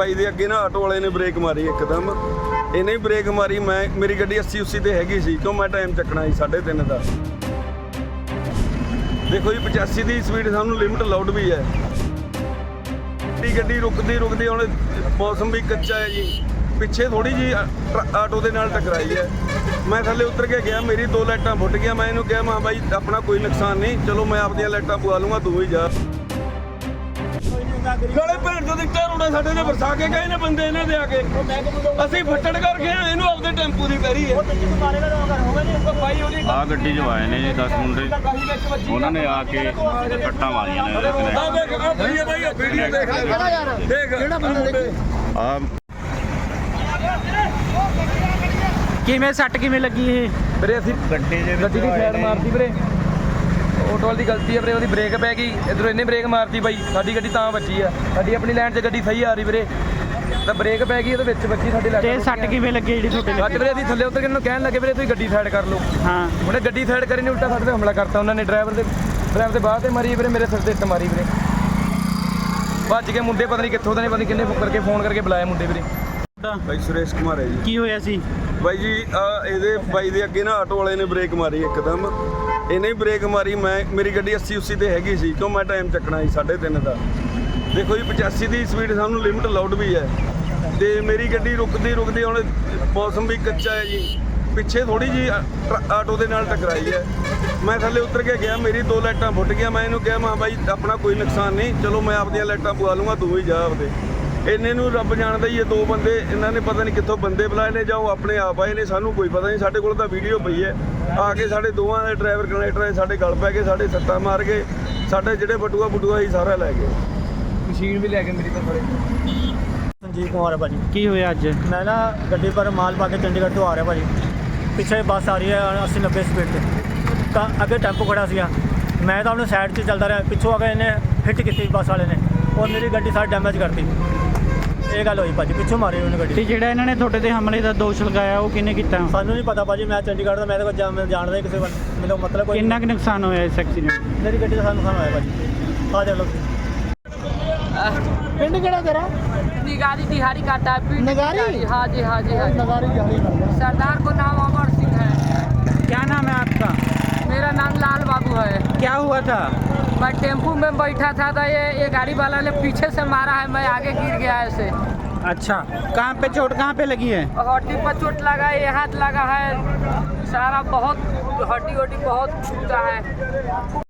ਬਾਈ ਦੇ ਅੱਗੇ ਨਾ ਆਟੋ ਵਾਲੇ ਨੇ ਬ੍ਰੇਕ ਮਾਰੀ ਇੱਕਦਮ। ਇਹਨੇ ਹੀ ਬ੍ਰੇਕ ਮਾਰੀ, ਮੈਂ ਮੇਰੀ ਗੱਡੀ 80 80 ਤੇ ਹੈਗੀ ਸੀ, ਕਿਉਂ ਮੈਂ ਟਾਈਮ ਚੱਕਣਾ ਸੀ 3:30 ਦਾ। ਦੇਖੋ ਜੀ 85 ਦੀ ਸਪੀਡ ਸਾਨੂੰ ਲਿਮਟ ਅਲਾਉਡ ਵੀ ਹੈ। ਗੱਡੀ ਗੱਡੀ ਰੁਕਦੀ ਰੁਕਦੀ ਹੁਣ ਮੌਸਮ ਵੀ ਕੱਚਾ ਹੈ ਜੀ। ਪਿੱਛੇ ਥੋੜੀ ਜੀ ਆਟੋ ਦੇ ਨਾਲ ਟਕਰਾਈ ਹੈ। ਮੈਂ ਥੱਲੇ ਉਤਰ ਕੇ ਗਿਆ, ਮੇਰੀ ਦੋ ਲਾਈਟਾਂ ਫੁੱਟ ਗਿਆ ਮੈਂ ਇਹਨੂੰ ਕਿਹਾ, ਮੈਂ ਬਾਈ, ਆਪਣਾ ਕੋਈ ਨੁਕਸਾਨ ਨਹੀਂ। ਚਲੋ, ਮੈਂ ਆਪਣੀਆਂ ਲਾਈਟਾਂ ਪਵਾ ਲੂੰਗਾ, ਤੂੰ ਹੀ ਜਾ। ਗਲੇ ਭੈਣ ਤੋਂ ਦਿੱਤਾ ਰੋੜਾ ਸਾਡੇ ਨੇ ਵਰਸਾ ਕੇ ਗਏ ਨੇ ਬੰਦੇ ਇਹਨਾਂ ਦੇ ਆ ਕੇ। ਅਸੀਂ ਫੱਟੜ ਕਰਕੇ ਆਏ ਇਹਨੂੰ ਆਪਦੇ ਟੈਂਪੂ ਦੀ ਪੈਰੀ ਹੈ। ਆ ਗੱਡੀ 'ਚ ਆਏ ਨੇ ਜੀ 10 ਮੁੰਡੇ। ਵਿੱਚ ਉਹਨਾਂ ਨੇ ਆ ਕੇ ਕੱਟਾਂ ਮਾਰੀਆਂ ਨੇ ਆ ਦੇਖ ਆ ਭਈਆ ਭਾਈ ਆ ਵੀਡੀਓ ਦੇਖ। ਲੈ ਦੇਖ। ਕਿਹੜਾ ਬੰਦਾ ਦੇਖ? ਆ ਕਿਵੇਂ ਸੱਟ ਕਿਵੇਂ ਲੱਗੀ ਇਹ? ਵੀਰੇ ਅਸੀਂ ਗੱਡੀ ਦੇ ਗੱਡੀ ਦੀ ਸਾਈਡ ਮਾਰਤੀ ਵੀਰੇ। ਆਟੋ ਵਾਲੀ ਦੀ ਗਲਤੀ ਹੈ ਵੀਰੇ ਉਹਦੀ ਬ੍ਰੇਕ ਪੈ ਗਈ। ਇਧਰੋਂ ਇਹਨੇ ਬ੍ਰੇਕ ਮਾਰਤੀ ਬਾਈ ਸਾਡੀ ਗੱਡੀ ਤਾਂ ਵੱਜੀ ਆ। ਸਾਡੀ ਆਪਣੀ ਲਾਈਨ 'ਚ ਗੱਡੀ ਸਹੀ ਆ ਰਹੀ ਵੀਰੇ। ਤਾਂ ਬ੍ਰੇਕ ਪੈ ਗਈ ਉਹਦੇ ਵਿੱਚ ਵੱਜੀ ਸਾਡੀ ਤੇ ਲਾਈਨ ਸੱਟ ਕਿਵੇਂ ਲੱਗੀ ਜਿਹੜੀ ਤੁਹਾਡੇ ਸੱਟ ਲੱਗੀ ਵੀਰੇ ਅਸੀਂ ਥੱਲੇ ਉਤਰ ਕੇ ਇਹਨੂੰ ਕਹਿਣ ਲੱਗੇ ਵੀਰੇ ਤੁਸੀਂ ਗੱਡੀ ਸਾਈਡ ਕਰ ਲਓ। ਹਾਂ। ਉਹਨੇ ਗੱਡੀ ਸਾਈਡ ਕਰੀ ਨਹੀਂ ਉਲਟਾ ਸਾਡੇ ਤੇ ਹਮਲਾ ਕਰਤਾ ਉਹਨਾਂ ਨੇ ਡਰਾਈਵਰ ਦੇ ਡਰਾਈਵਰ ਦੇ ਬਾਅਦ ਤੇ ਮਾਰੀ ਵੀਰੇ ਮੇਰੇ ਸਿਰ ਤੇ ਇੱਟ ਮਾਰੀ ਵੀਰੇ। ਭੱਜ ਕੇ ਮੁੰਡੇ ਪਤਾ ਨਹੀਂ ਕਿੱਥੋਂ ਦੇ ਨੇ ਪਤਾ ਨਹੀਂ ਕਿੰਨੇ ਕਰਕੇ ਫੋਨ ਕਰਕੇ ਬੁਲਾਏ ਮੁੰਡੇ ਵੀਰੇ। ਭਾਈ ਸੁਰੇਸ਼ ਕੁਮਾਰ ਹੈ ਜੀ। ਕੀ ਹੋਇਆ ਸੀ? ਬਾਈ ਜੀ ਇਹਦੇ ਬਾਈ ਦੇ ਅੱਗੇ ਨਾ ਆਟੋ ਵਾਲੇ ਨੇ ਬ੍ਰੇਕ ਮਾਰੀ ਇੱਕਦਮ। ਇਹਨੇ ਬ੍ਰੇਕ ਮਾਰੀ ਮੈਂ ਮੇਰੀ ਗੱਡੀ 80 80 ਤੇ ਹੈਗੀ ਸੀ ਕਿਉਂ ਮੈਂ ਟਾਈਮ ਚੱਕਣਾ ਸੀ 3:30 ਦਾ। ਦੇਖੋ ਜੀ 85 ਦੀ ਸਪੀਡ ਸਾਨੂੰ ਲਿਮਟ ਅਲਾਉਡ ਵੀ ਹੈ। ਤੇ ਮੇਰੀ ਗੱਡੀ ਰੁਕਦੀ ਰੁਕਦੀ ਹੁਣ ਮੌਸਮ ਵੀ ਕੱਚਾ ਹੈ ਜੀ। ਪਿੱਛੇ ਥੋੜੀ ਜੀ ਆਟੋ ਦੇ ਨਾਲ ਟਕਰਾਈ ਹੈ। ਮੈਂ ਥੱਲੇ ਉਤਰ ਕੇ ਗਿਆ ਮੇਰੀ ਦੋ ਲਾਈਟਾਂ ਫੁੱਟ ਗਈਆਂ। ਮੈਂ ਇਹਨੂੰ ਕਿਹਾ ਮੈਂ ਬਾਈ ਆਪਣਾ ਕੋਈ ਨੁਕਸਾਨ ਨਹੀਂ। ਚਲੋ ਮੈਂ ਆਪਣੀਆਂ ਲਾਈਟਾਂ ਪਵਾ ਲੂੰਗਾ ਤੂੰ ਹੀ ਜਾ ਆਪਦੇ। ਇੰਨੇ ਨੂੰ ਰੱਬ ਜਾਣਦਾ ਹੀ ਇਹ ਦੋ ਬੰਦੇ ਇਹਨਾਂ ਨੇ ਪਤਾ ਨਹੀਂ ਕਿੱਥੋਂ ਬੰਦੇ ਬੁਲਾਏ ਨੇ ਜਾਂ ਉਹ ਆਪਣੇ ਆਪ ਆਏ ਨੇ ਸਾਨੂੰ ਕੋਈ ਪਤਾ ਨਹੀਂ ਸਾਡੇ ਕੋਲ ਤਾਂ ਵੀਡੀਓ ਪਈ ਹੈ। ਆ ਕੇ ਸਾਡੇ ਦੋਵਾਂ ਦੇ ਡਰਾਈਵਰ ਕਨੈਕਟਰ ਨੇ ਸਾਡੇ ਗਲ ਪੈ ਕੇ ਸਾਡੇ ਸੱਟਾਂ ਮਾਰ ਕੇ ਸਾਡੇ ਜਿਹੜੇ ਬਟੂਆ ਬਟੂਆ ਸੀ ਸਾਰਾ ਲੈ ਗਏ। ਮਸ਼ੀਨ ਵੀ ਲੈ ਕੇ ਮੇਰੀ ਤਾਂ ਫੜੇ। ਸੰਜੀਵ ਕੁਮਾਰ ਹੈ ਭਾਜੀ। ਕੀ ਹੋਇਆ ਅੱਜ? ਮੈਂ ਨਾ ਗੱਡੀ ਪਰ ਮਾਲ ਪਾ ਕੇ ਚੰਡੀਗੜ੍ਹ ਤੋਂ ਆ ਰਿਹਾ ਭਾਜੀ। ਪਿੱਛੇ ਬੱਸ ਆ ਰਹੀ ਹੈ 80 90 ਸਪੀਡ ਤੇ। ਤਾਂ ਅੱਗੇ ਟੈਂਪੋ ਖੜਾ ਸੀਗਾ। ਮੈਂ ਤਾਂ ਉਹਨੂੰ ਸਾਈਡ 'ਤੇ ਚੱਲਦਾ ਰਿਹਾ ਪਿੱਛੋਂ ਆ ਕੇ ਇਹਨੇ ਹਿੱਟ ਕੀਤੀ ਬੱਸ ਵਾਲੇ ਨੇ। ਔਰ ਮੇਰੀ ਗੱਡੀ ਸਾਰੀ ਡੈਮੇਜ ਕਰਤੀ। ਇਹ ਗੱਲ ਹੋਈ ਭਾਜੀ ਪਿੱਛੋਂ ਮਾਰੀ ਉਹਨੇ ਤੇ ਗੱਡੀ ਜਿਹੜਾ ਇਹਨਾਂ ਨੇ ਤੁਹਾਡੇ ਤੇ ਹਮਲੇ ਦਾ ਦੋਸ਼ ਲਗਾਇਆ ਉਹ ਕਿਹਨੇ ਕੀਤਾ ਸਾਨੂੰ ਨਹੀਂ ਪਤਾ ਭਾਜੀ ਮੈਂ ਚੰਡੀਗੜ੍ਹ ਦਾ ਮੈਂ ਤਾਂ ਕੋਈ ਜਾਣ- ਮੈਂ ਜਾਣਦਾ ਹੀ ਕਿਸੇ ਵੱਲ ਮੈਨੂੰ ਮਤਲਬ ਕੋਈ ਕਿੰਨਾ ਕੁ ਨੁਕਸਾਨ ਹੋਇਆ ਇਸ ਐਕਸੀਡੈਂਟ ਮੇਰੀ ਗੱਡੀ ਦਾ ਸਾਨੂੰ ਖਾਣਾ ਹੋਇਆ ਭਾਜੀ ਆ ਦੇਖ ਲਓ ਤੁਸੀਂ। ਪਿੰਡ ਕਿਹੜਾ ਤੇਰਾ निगारी तिहारी का टाइप निगारी? हाँ जी हाँ जी हाँ जी ਨਗਾਰੀ ਜਾਲੀ ਕਰਦਾ सरदार को नाम अमर सिंह है क्या नाम है आपका मेरा नाम लाल बाबू है क्या हुआ था मैं टेंपू में बैठा था तो ये ये गाड़ी वाला ने पीछे से मारा है मैं आगे गिर गया ऐसे। अच्छा कहाँ पे चोट कहाँ पे लगी है? हड्डी पर चोट लगा है हाथ लगा है। सारा बहुत हड्डी वड्डी बहुत छूटा है।